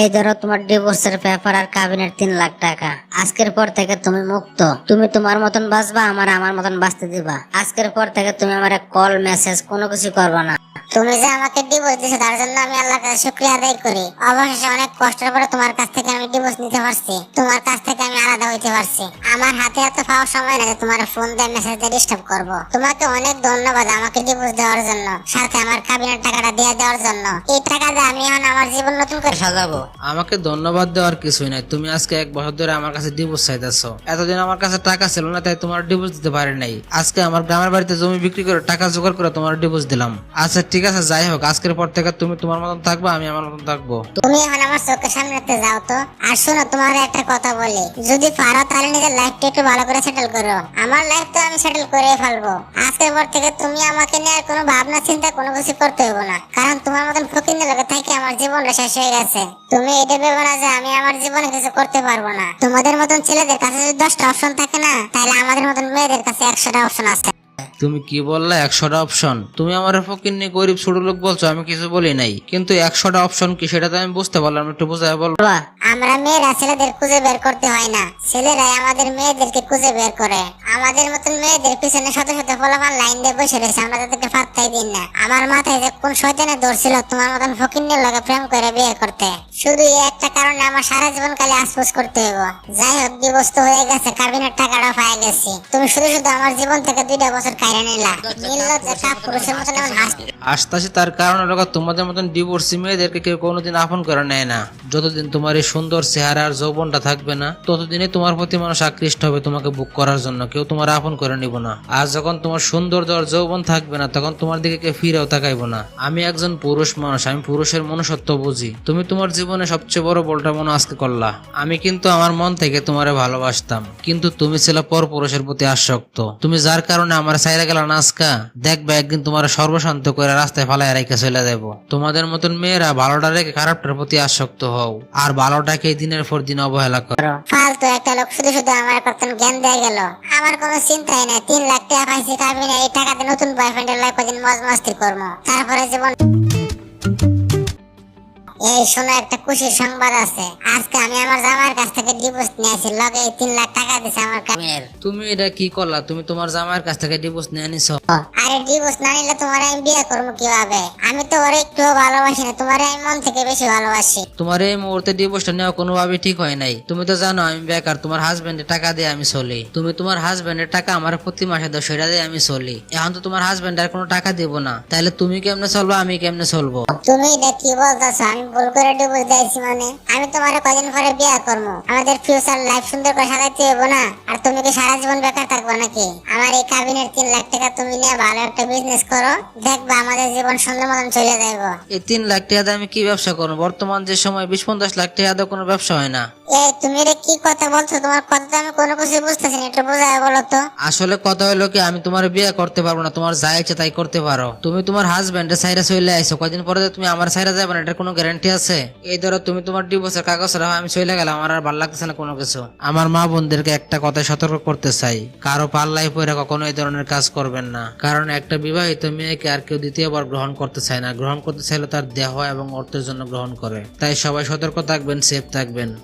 এই ধরো তোমার ডিভোর্সের পেপার আর কাবিনের তিন লাখ টাকা। আজকের পর থেকে তুমি মুক্ত। তুমি তোমার মতন বাঁচবা, আমার আমার মতন বাঁচতে দিবা। আজকের পর থেকে তুমি আমার কল মেসেজ কোনো কিছু করব না। তুমি যে আমাকে ডিভোর্স দিছো তার জন্য আমি আল্লাহর কাছে শুক্রিয়া আদায় করি। অবশেষে অনেক কষ্টের পরে তোমার কাছ থেকে আমি ডিভোর্স নিতে পারছি। তোমার কাছ থেকে আমি আলাদা হইতে পারছি। আমার হাতে এত পাওয়ার সময় না যে তোমার ফোন দিয়ে মেসেজ দিয়ে ডিস্টার্ব করব। তোমাকে অনেক ধন্যবাদ আমাকে ডিভোর্স দেওয়ার জন্য সাথে আমার কাবিনের টাকাটা দিয়ে দেওয়ার জন্য। এই টাকা দিয়ে আমি এখন আমার জীবন নতুন করে সাজাবো আমাকে ধন্যবাদ দেওয়ার কিছুই নাই। তুমি আজকে এক বছর ধরে আমার কাছে ডিভোর্স চাইতেছো। এতদিন আমার কাছে টাকা ছিল না তাই তোমার ডিভোর্স দিতে পারি নাই। আজকে আমার গ্রামের বাড়িতে জমি বিক্রি করে টাকা জোগাড় করে তোমার ডিভোর্স দিলাম। আচ্ছা ঠিক আছে যাই হোক। আজকের পর থেকে তুমি তোমার মতন থাকবা আমি আমার মতন থাকব। তুমি এখন আমার চোখের সামনে যাও তো। আর শোনো তোমার একটা কথা বলি। যদি পারো তাহলে নিজের লাইফটা একটু ভালো করে সেটেল করো। আমার লাইফ তো আমি সেটেল করে ফেলব। আজকের পর থেকে তুমি আমাকে নিয়ে আর কোনো ভাবনা, চিন্তা, কোনো কিছু করতে হবে না। কারণ তোমার মতন ফকির লোকের থেকে আমার জীবনটা শেষ হয়ে গেছে। তুমি এটা ভেবো না যে আমি আমার জীবনে কিছু করতে পারব না। তোমাদের মতন ছেলেদের কাছে যদি দশটা অপশন থাকে না, তাহলে আমাদের মতন মেয়েদের কাছে একশোটা অপশন আছে। তুমি কি বললে, একশোটা অপশন তুমি আমার ফকির নিয়ে গরিব ছোট লোক বলছো, আমি কিছু বলি নাই। কিন্তু একশোটা অপশন কি, সেটা তো আমি বুঝতে পারলাম, একটু বুঝায় বল। আমরা মেয়েরা ছেলেদের খুঁজে বের করতে হয় না। ছেলেরাই আমাদের মেয়েদেরকে খুঁজে বের করে। আমাদের মতন মেয়েদের পিছনে শত শত ফলাফল লাইন দিয়ে বসে রয়েছে, আমরা তাদেরকে ফাত্তাই দিন না। আমার মাথায় যে কোন শয়তানে ধরছিল তোমার মতন ফকিন্নের লগে প্রেম করে বিয়ে করতে। শুধু এই একটা কারণে আমার সারা জীবন কালে আসপুস করতে হইব। যাই হোক বিবস্ত হয়ে গেছে, কাবিনের টাকাটা পাই গেছি। তুমি শুধু শুধু আমার জীবন থেকে দুইটা বছর তার কারণ তোমাদের মতন ডিভোর্সি মেয়েদেরকে কেউ কোনোদিন আপন করে নেয় না। যতদিন তোমার এই সুন্দর চেহারা আর যৌবনটা থাকবে না ততদিনই তোমার প্রতি মানুষ আকৃষ্ট হবে তোমাকে বুক করার জন্য। কেউ তোমার আপন করে নিব না। আর যখন তোমার সৌন্দর্য আর যৌবন থাকবে না তখন তোমার দিকে কেউ ফিরেও তাকাইবো না। আমি একজন পুরুষ মানুষ আমি পুরুষের মনুষ্যত্ব বুঝি। তুমি তোমার জীবনে সবচেয়ে বড় বলটা মনে আজকে করলা। আমি কিন্তু আমার মন থেকে তোমারে ভালোবাসতাম। কিন্তু তুমি ছিল পর পুরুষের প্রতি আসক্ত। তুমি যার কারণে আমার সাইরা গেল নাচকা। দেখবে একদিন তোমার সর্বশান্ত করে রাস্তায় ফালাই রেখে চলে দেব তোমাদের মতন মেয়েরা ভালোটা রেখে খারাপটার প্রতি আসক্ত হও। আর ভালোটাকে দিনের পর দিন অবহেলা করো। ফালতু একটা লোক শুধু শুধু আমার কতন জ্ঞান দেয়া গেল। আমার কোনো চিন্তাই নাই। তিন লাখ টাকা পাইছি কাবিনে এই টাকাতে নতুন বয়ফ্রেন্ডের লাইফ কদিন মজ মস্তি করব। তারপরে জীবন এই শোনো একটা খুশির সংবাদ আছে। আজকে আমি আমার জামাইয়ের কাছ থেকে ডিভোর্স নিয়েছি লগে তিন লাখ টাকা দিছে আমার তুমি এটা কি করলা? তুমি তোমার জামাইয়ের কাছ থেকে ডিভোর্স নিয়ে নিছ আরে ডিভোর্স না নিলে তোমার আমি বিয়ে করব কীভাবে? আমি তো ওর একটু ভালোবাসি না তোমার আমি মন থেকে বেশি ভালোবাসি। তোমার এই মুহূর্তে ডিভোর্সটা নেওয়া কোনোভাবে ঠিক হয় নাই। তুমি তো জানো আমি বেকার তোমার হাজবেন্ডের টাকা দিয়ে আমি চলি। তুমি তোমার হাজবেন্ডের টাকা আমার প্রতি মাসে দাও সেটা দিয়ে আমি চলি। এখন তো তোমার হাজবেন্ড আর কোনো টাকা দিব না। তাহলে তুমি কেমনে চলবো আমি কেমনে চলবো? তুমি এটা কি বলতেছো? আমি ভুল করে ডিভোর্স দিয়েছি মানে। আমি তোমার কদিন পরে বিয়ে করব আমাদের ফিউচার লাইফ সুন্দর করে সাজাইতে হব না। আর তুমি কি সারা জীবন বেকার থাকব নাকি? আমার এই কাবিনের তিন লাখ টাকা তুমি নিয়ে ভালো একটা বিজনেস করো দেখবা আমাদের জীবন সুন্দর মতন চলে যাইবো। এই তিন লাখ টাকা দিয়ে আমি কি ব্যবসা করব? বর্তমান যে সময় বিশ পঞ্চাশ লাখ টাকা দিয়ে কোনো ব্যবসা হয় না। এই তুমি রে কি কথা বলছো? তোমার কথা আমি কোনো কিছু বুঝতেছি না একটু বোঝায় বলো তো। আসলে কথা হলো কি আমি তোমার বিয়ে করতে পারব না তোমার যা ইচ্ছে তাই করতে পারো। তুমি তোমার হাজবেন্ডের সাইরা চলে আইছো কদিন পরে যে তুমি আমার সাইরা যাবে না এটার কোনো গ্যারান্টি আছে? এই ধরো তুমি তোমার ডিভোর্সের কাগজ রাখো আমি চলে গেলাম আমার আর ভালো লাগতেছে না কোনো কিছু। আমার মা বোনদেরকে একটা কথায় সতর্ক করতে চাই। কারও পাল্লাই পরে কখনো এই ধরনের কাজ করবেন না। কারণ একটা বিবাহিত মেয়েকে আর কেউ দ্বিতীয়বার গ্রহণ করতে চায় না। গ্রহণ করতে চাইলে তার দেহ এবং অর্থের জন্য গ্রহণ করে। তাই সবাই সতর্ক থাকবেন সেফ থাকবেন।